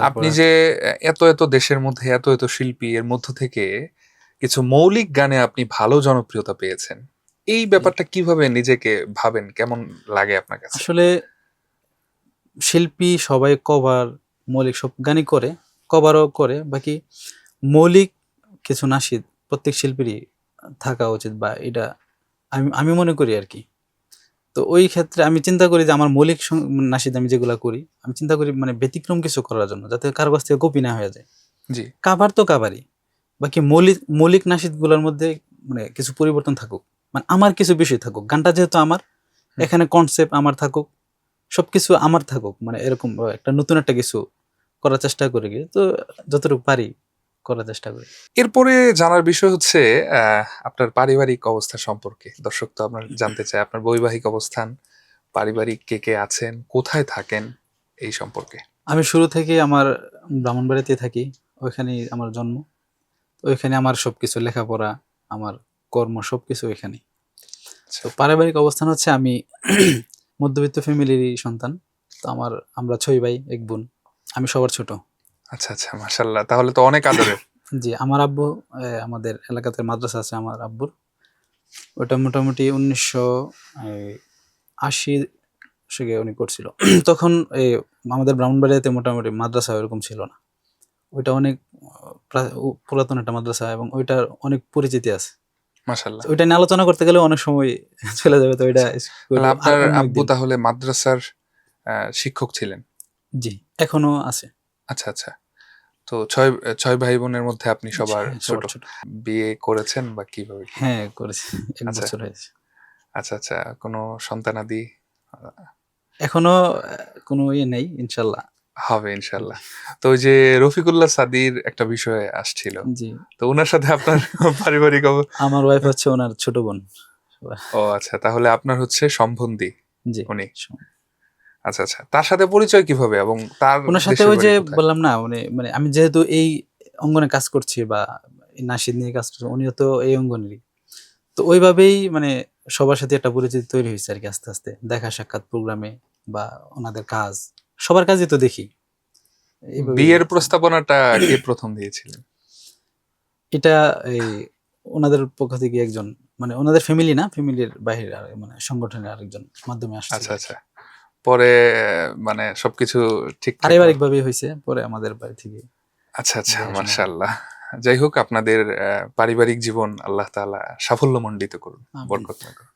আপনি যে এত এত দেশের মধ্যে এত এত শিল্পী এর মধ্য থেকে কিছু মৌলিক গানে আপনি ভালো জনপ্রিয়তা পেয়েছেন। এই ব্যাপারটা কীভাবে নিজেকে ভাবেন? কেমন লাগে আপনার কাছে? আসলে শিল্পী সবাই কভার মৌলিক সব গানই করে কভারও করে। বাকি মৌলিক কিছু নাসিদ প্রত্যেক শিল্পীরই থাকা উচিত বা এটা আমি আমি মনে করি আর কি। তো ওই ক্ষেত্রে আমি চিন্তা করি যে আমার মৌলিক নাসিদ আমি যেগুলা করি আমি চিন্তা করি মানে ব্যতিক্রম কিছু করার জন্য যাতে কারও কাছ থেকে কপি না হয়ে যায়। জি। কাভার তো কাবারই বাকি মৌলিক মৌলিক নাসিদগুলোর মধ্যে মানে কিছু পরিবর্তন থাকুক মানে আমার কিছু বিষয় থাকুক গানটা যেহেতু আমার এখানে কনসেপ্ট আমার থাকুক সব কিছু আমার থাকুক মানে এরকম একটা নতুন একটা কিছু করার চেষ্টা করি গিয়ে তো যতটুকু পারি করার চেষ্টা করি। এরপরে জানার বিষয় হচ্ছে আহ, আপনার পারিবারিক অবস্থা সম্পর্কে। দর্শক তো আপনার জানতে চায় আপনার বৈবাহিক অবস্থান পারিবারিক কে কে আছেন কোথায় থাকেন এই সম্পর্কে? আমি শুরু থেকে আমার ব্রাহ্মণবাড়িতে থাকি ওইখানেই আমার জন্ম। ওইখানে আমার সবকিছু লেখাপড়া আমার কর্ম সবকিছু ওইখানে তো পারিবারিক অবস্থান হচ্ছে আমি মধ্যবিত্ত ফ্যামিলিরই সন্তান। তো আমার আমরা ছয় ভাই এক বোন। আমি সবার ছোট। আচ্ছা আচ্ছা মাশাল্লাহ তাহলে তো অনেক আদরের জি আমার আব্বু আমাদের এলাকাতে মাদ্রাসা আছে আমার আব্বুর। ওটা মোটামুটি উনিশশো আশি থেকে উনি করছিল। তখন এই আমাদের ব্রাহ্মণবাড়িয়াতে মোটামুটি মাদ্রাসা এরকম ছিল না। ওইটা অনেক পুরাতন একটা মাদ্রাসা এবং ওইটার অনেক পরিচিতি আছে। মাশাল্লাহ ওইটা নিয়ে আলোচনা করতে গেলে অনেক সময় চলে যাবে তো ওইটা আপনার আব্বু তাহলে মাদ্রাসার শিক্ষক ছিলেন? জি এখনও আছে। আচ্ছা আচ্ছা। তো ছয় ছয় ভাই বোনের মধ্যে আপনি সবার ছোট। বিয়ে করেছেন বা কীভাবে? হ্যাঁ করেছি। এক আচ্ছা। বছর হয়েছে। আচ্ছা আচ্ছা কোনো সন্তানাদি এখনও কোনো ইয়ে নেই ইনশাল্লাহ। হবে ইনশাল্লাহ। তো ওই যে রফিকুল্লাহ সাদির একটা বিষয় আসছিল। জি। তো ওনার সাথে আপনার পারিবারিক আমার ওয়াইফ হচ্ছে ওনার ছোট বোন। ও আচ্ছা তাহলে আপনার হচ্ছে সম্বন্ধী জি উনি। আচ্ছা আচ্ছা। তার সাথে পরিচয় কীভাবে এবং তার ওনার সাথে ওই যে বললাম না মানে মানে আমি যেহেতু এই অঙ্গনে কাজ করছি বা নাসিদ নিয়ে কাজ করছি উনিও তো এই অঙ্গনেরই। তো ওইভাবেই মানে সবার সাথে একটা পরিচিতি তৈরি হয়েছে আর কি আস্তে আস্তে। দেখা সাক্ষাৎ প্রোগ্রামে বা ওনাদের কাজ সবার কাজই তো দেখি। বিয়ের প্রস্তাবনাটা কে প্রথম দিয়েছিলেন? এটা এই ওনাদের পক্ষ থেকে একজন মানে ওনাদের ফ্যামিলি না ফ্যামিলির বাইরে মানে সংগঠনের আরেকজন মাধ্যমে আসছে। আচ্ছা আচ্ছা। পরে মানে সবকিছু ঠিক পারিবারিক ভাবে হয়েছে পরে আমাদের বাড়ি থেকে আচ্ছা আচ্ছা। মার্শাল্লাহ যাই হোক আপনাদের পারিবারিক জীবন আল্লাহ তাআলা সাফল্যমণ্ডিত করুন আমিন। বরকত করুন